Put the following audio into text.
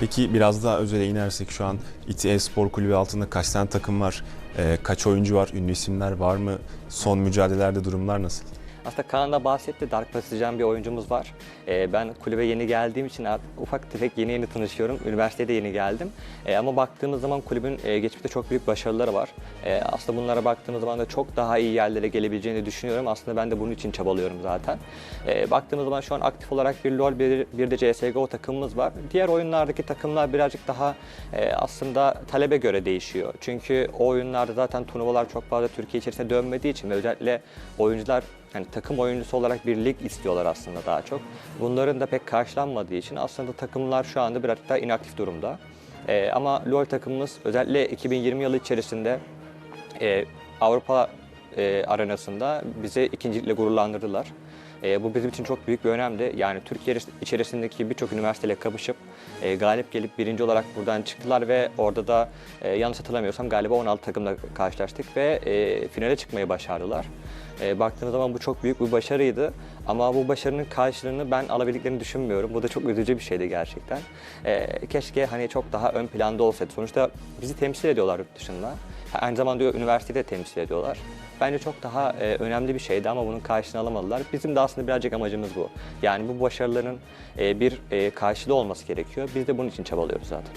Peki biraz daha özele inersek şu an İTI E-Spor Kulübü altında kaç tane takım var? Ee, kaç oyuncu var? Ünlü isimler var mı? Son mücadelelerde durumlar nasıl? Aslında Kaan bahsetti. Dark Precision bir oyuncumuz var. Ee, ben kulübe yeni geldiğim için ufak tefek yeni yeni tanışıyorum. Üniversitede yeni geldim. Ee, ama baktığımız zaman kulübün e, geçmişte çok büyük başarıları var. Ee, aslında bunlara baktığımız zaman da çok daha iyi yerlere gelebileceğini düşünüyorum. Aslında ben de bunun için çabalıyorum zaten. Ee, baktığımız zaman şu an aktif olarak bir LoL, bir, bir de CSGO takımımız var. Diğer oyunlardaki takımlar birazcık daha e, aslında talebe göre değişiyor. Çünkü o oyunlarda zaten turnuvalar çok fazla Türkiye içerisinde dönmediği için ve özellikle oyuncular yani takım oyuncusu olarak bir lig istiyorlar aslında daha çok. Bunların da pek karşılanmadığı için aslında takımlar şu anda birazcık daha inaktif durumda. Ee, ama LoL takımımız özellikle 2020 yılı içerisinde e, Avrupa e, arenasında bize ikincilikle gururlandırdılar. E, bu bizim için çok büyük bir önemli. Yani Türkiye içerisindeki birçok üniversiteyle kapışıp e, galip gelip birinci olarak buradan çıktılar ve orada da e, yanlış hatırlamıyorsam galiba 16 takımla karşılaştık ve e, finale çıkmayı başardılar. E, baktığınız zaman bu çok büyük bir başarıydı ama bu başarının karşılığını ben alabildiklerini düşünmüyorum. Bu da çok üzücü bir şeydi gerçekten. E, keşke hani çok daha ön planda olsaydı. Sonuçta bizi temsil ediyorlar yurt dışında. Aynı zamanda üniversitede de temsil ediyorlar. Bence çok daha e, önemli bir şeydi ama bunun karşılığını alamadılar. Bizim de aslında birazcık amacımız bu. Yani bu başarıların e, bir e, karşılığı olması gerekiyor. Biz de bunun için çabalıyoruz zaten.